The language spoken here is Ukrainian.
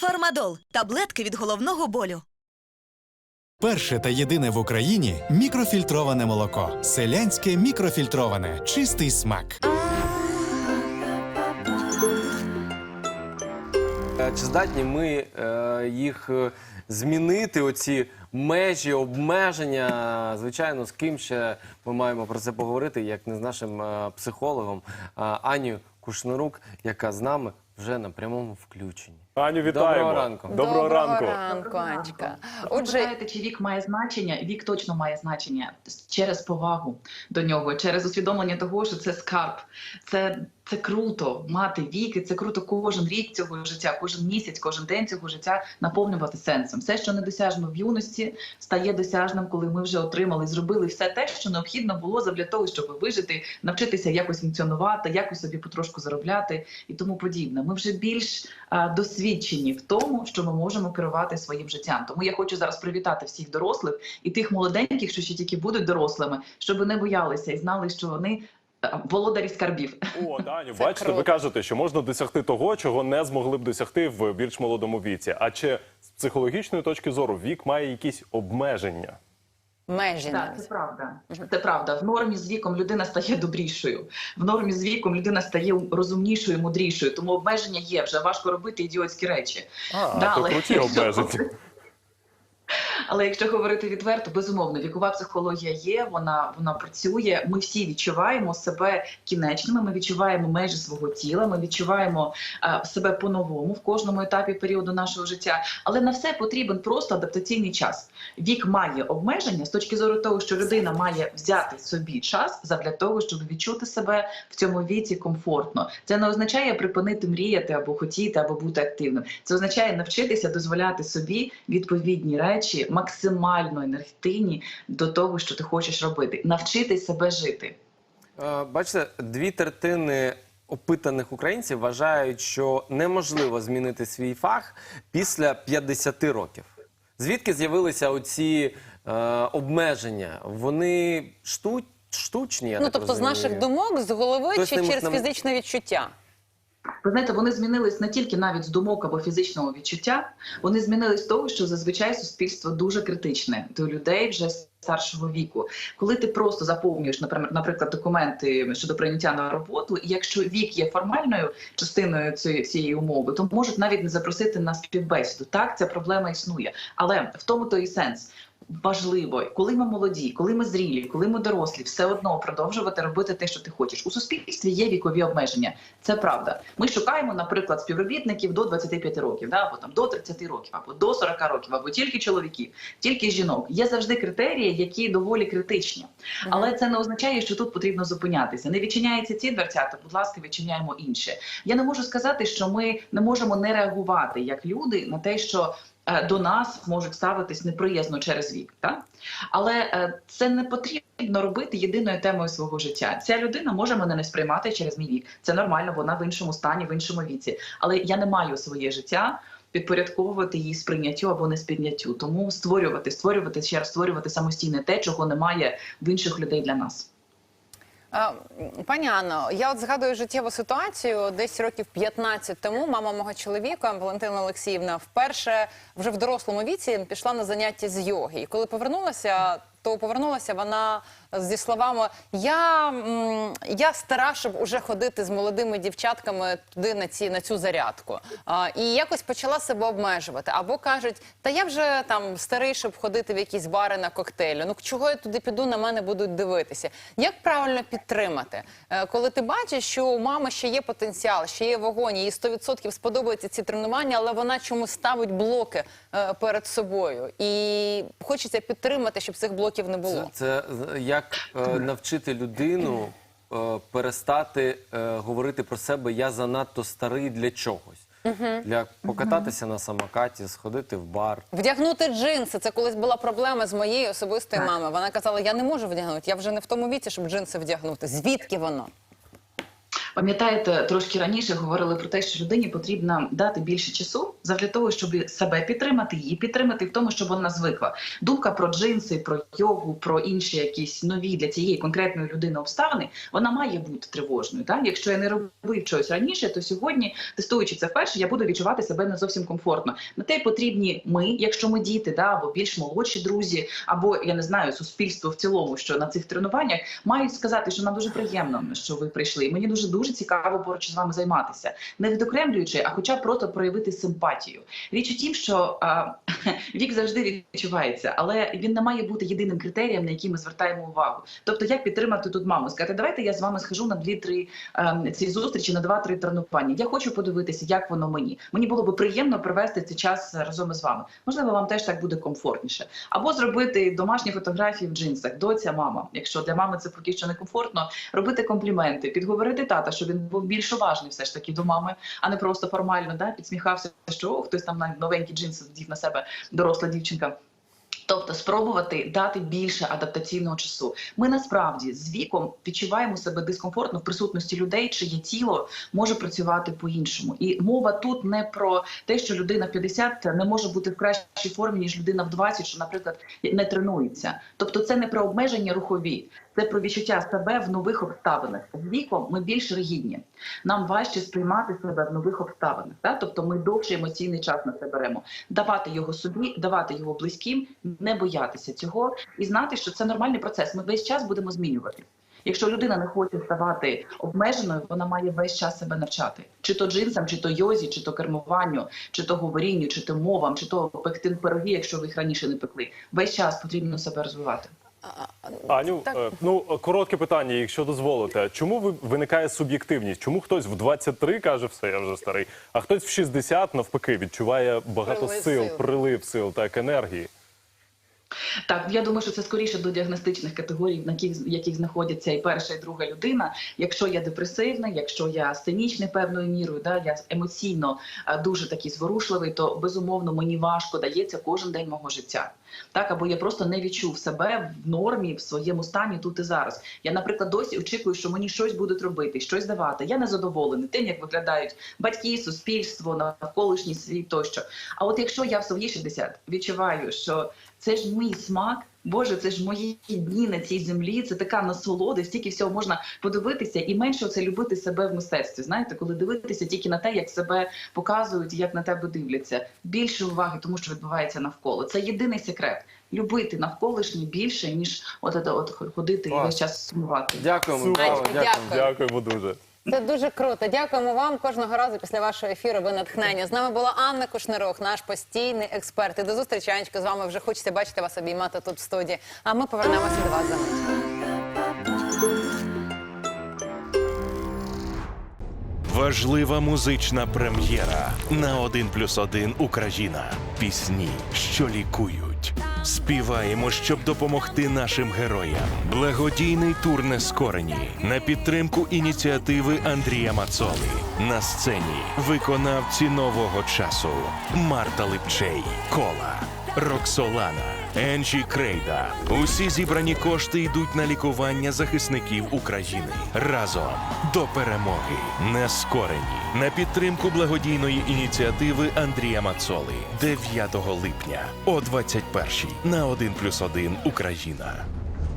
Фармадол таблетки від головного болю. Перше та єдине в Україні мікрофільтроване молоко. Селянське мікрофільтроване. Чистий смак. Е, Чи здатні ми е, їх е, змінити, оці межі, обмеження? Звичайно, з ким ще ми маємо про це поговорити, як не з нашим е, психологом е, Анію Кушнарук, яка з нами вже на прямому включенні. Аню, вітаємо. Доброго ранку. Доброго, ранку. ранку, Анечка. Ви Отже, питаєте, чи вік має значення? Вік точно має значення через повагу до нього, через усвідомлення того, що це скарб. Це, це круто мати вік, і це круто кожен рік цього життя, кожен місяць, кожен день цього життя наповнювати сенсом. Все, що недосяжно в юності, стає досяжним, коли ми вже отримали, зробили все те, що необхідно було для того, щоб вижити, навчитися якось функціонувати, якось собі потрошку заробляти і тому подібне. Ми вже більш а, досвідчені в тому, що ми можемо керувати своїм життям. Тому я хочу зараз привітати всіх дорослих і тих молоденьких, що ще тільки будуть дорослими, щоб не боялися і знали, що вони володарі скарбів. О, Даню, Це бачите, круто. ви кажете, що можна досягти того, чого не змогли б досягти в більш молодому віці. А чи з психологічної точки зору вік має якісь обмеження? Межі Так, це правда. Це правда. В нормі з віком людина стає добрішою. В нормі з віком людина стає розумнішою, мудрішою. Тому обмеження є. Вже важко робити ідіотські речі. А, Далі, то круті обмеження. Але якщо говорити відверто, безумовно, вікова психологія є, вона вона працює. Ми всі відчуваємо себе кінечними. Ми відчуваємо межі свого тіла. Ми відчуваємо е, себе по-новому в кожному етапі періоду нашого життя. Але на все потрібен просто адаптаційний час. Вік має обмеження з точки зору того, що людина має взяти собі час задля того, щоб відчути себе в цьому віці комфортно. Це не означає припинити мріяти або хотіти, або бути активним. Це означає навчитися дозволяти собі відповідні речі максимально енергетичні до того, що ти хочеш робити, навчити себе жити. Е, Бачите, дві третини опитаних українців вважають, що неможливо змінити свій фах після 50 років. Звідки з'явилися оці е, обмеження? Вони шту, штучні? Я Ну так тобто з наших думок, з голови Хтось чи через нам- фізичне відчуття? Ви знаєте, вони змінились не тільки навіть з думок або фізичного відчуття, вони змінились з того, що зазвичай суспільство дуже критичне до людей вже старшого віку. Коли ти просто заповнюєш, наприклад, документи щодо прийняття на роботу, і якщо вік є формальною частиною цієї умови, то можуть навіть не запросити на співбесіду. Так, ця проблема існує, але в тому то і сенс. Важливо, коли ми молоді, коли ми зрілі, коли ми дорослі, все одно продовжувати робити те, що ти хочеш. У суспільстві є вікові обмеження. Це правда. Ми шукаємо, наприклад, співробітників до 25 років, да, або там до 30 років, або до 40 років, або тільки чоловіків, тільки жінок. Є завжди критерії, які доволі критичні. Але це не означає, що тут потрібно зупинятися. Не відчиняються ці дверцята, будь ласка, відчиняємо інше. Я не можу сказати, що ми не можемо не реагувати як люди на те, що до нас можуть ставитись неприязно через вік. Так? Але е, це не потрібно робити єдиною темою свого життя. Ця людина може мене не сприймати через мій вік. Це нормально, вона в іншому стані, в іншому віці. Але я не маю своє життя. Підпорядковувати її сприйняттю або не сприйняттю, тому створювати, створювати ще раз створювати самостійне те, чого немає в інших людей для нас. Пані Анно, я от згадую життєву ситуацію. Десь років 15 тому мама мого чоловіка Валентина Олексіївна вперше вже в дорослому віці пішла на заняття з йоги. І коли повернулася, то повернулася вона зі словами: Я, я стара, щоб уже ходити з молодими дівчатками туди на ці на цю зарядку. А, і якось почала себе обмежувати. Або кажуть, та я вже там старий, щоб ходити в якісь бари на коктейлі. Ну чого я туди піду, на мене будуть дивитися. Як правильно підтримати, Е, коли ти бачиш, що у мами ще є потенціал, ще є вогонь, їй 100% сподобаються ці тренування, але вона чомусь ставить блоки е, перед собою, і хочеться підтримати, щоб цих блоків не було. це з- як е, навчити людину е, перестати е, говорити про себе я занадто старий для чогось. Для покататися на самокаті, сходити в бар. Вдягнути джинси. Це колись була проблема з моєю особистою мами. Вона казала: я не можу вдягнути, я вже не в тому віці, щоб джинси вдягнути. Звідки воно? Пам'ятаєте, трошки раніше говорили про те, що людині потрібно дати більше часу для того, щоб себе підтримати, її підтримати в тому, щоб вона звикла. Думка про джинси, про йогу, про інші якісь нові для цієї конкретної людини обставини, вона має бути тривожною. Так? Якщо я не робив чогось раніше, то сьогодні, тестуючи це вперше, я буду відчувати себе не зовсім комфортно. На те потрібні ми, якщо ми діти, да, або більш молодші друзі, або я не знаю, суспільство в цілому, що на цих тренуваннях мають сказати, що нам дуже приємно, що ви прийшли. Мені дуже дуже цікаво поруч з вами займатися, не відокремлюючи, а хоча б просто проявити симпатію. Річ у тім, що а, вік завжди відчувається, але він не має бути єдиним критерієм, на який ми звертаємо увагу. Тобто, як підтримати тут маму? Сказати, давайте я з вами схожу на дві-три ці зустрічі, на два-три тренування. Я хочу подивитися, як воно мені. Мені було би приємно провести цей час разом із вами. Можливо, вам теж так буде комфортніше. Або зробити домашні фотографії в джинсах. Доця, мама. Якщо для мами це поки що не комфортно, робити компліменти, підговорити тата, щоб він був більш уважний все ж таки до мами, а не просто формально да, підсміхався, що о, хтось там на новенькі джинси вдів на себе доросла дівчинка. Тобто спробувати дати більше адаптаційного часу. Ми насправді з віком відчуваємо себе дискомфортно в присутності людей, чиє тіло може працювати по-іншому. І мова тут не про те, що людина в 50 не може бути в кращій формі, ніж людина в 20, що, наприклад, не тренується. Тобто, це не про обмеження рухові, це про відчуття себе в нових обставинах. З віком ми більш ригідні. Нам важче сприймати себе в нових обставинах. Так? Тобто ми довший емоційний час на це беремо. Давати його собі, давати його близьким, не боятися цього і знати, що це нормальний процес. Ми весь час будемо змінювати. Якщо людина не хоче ставати обмеженою, вона має весь час себе навчати, чи то джинсам, чи то йозі, чи то кермуванню, чи то говорінню, чи то мовам, чи то пекти пироги, якщо ви їх раніше не пекли. Весь час потрібно себе розвивати. Аню, Так. е, ну коротке питання, якщо дозволите. Чому ви- виникає суб'єктивність? Чому хтось в 23 каже, все, я вже старий, а хтось в 60 навпаки відчуває багато Прилив сил, сил. прилив сил, так енергії? Так, я думаю, що це скоріше до діагностичних категорій, на яких, яких знаходяться і перша, і друга людина. Якщо я депресивна, якщо я сценічний певною мірою, да, я емоційно дуже такий зворушливий, то безумовно мені важко дається кожен день мого життя. Так, або я просто не відчув себе в нормі, в своєму стані тут і зараз. Я, наприклад, досі очікую, що мені щось будуть робити, щось давати. Я не задоволений тим, як виглядають батьки, суспільство, навколишній світ тощо. А от якщо я в свої 60 відчуваю, що це ж мій смак. Боже, це ж мої дні на цій землі. Це така насолода, стільки всього можна подивитися і менше це любити себе в мистецтві. Знаєте, коли дивитися тільки на те, як себе показують, як на тебе дивляться. Більше уваги, тому що відбувається навколо. Це єдиний секрет. Любити навколишнє більше ніж от, от, от ходити і весь час сумувати. Дякуємо, дякуємо. Дякуємо дуже. Це дуже круто. Дякуємо вам кожного разу після вашого ефіру. Ви натхнення. З нами була Анна Кушнирок, наш постійний експерт. І до зустрічі, Анечко, з вами вже хочеться бачити вас обіймати тут в студії. А ми повернемося до вас за. Важлива музична прем'єра на 1 плюс 1 Україна. Пісні, що лікують. Співаємо, щоб допомогти нашим героям. Благодійний тур Нескорені на підтримку ініціативи Андрія Мацоли. На сцені виконавці нового часу Марта Липчей, Кола. Роксолана, Енджі Крейда. Усі зібрані кошти йдуть на лікування захисників України. Разом до перемоги. Нескорені на підтримку благодійної ініціативи Андрія Мацоли 9 липня о 21 на 1+,1 Україна.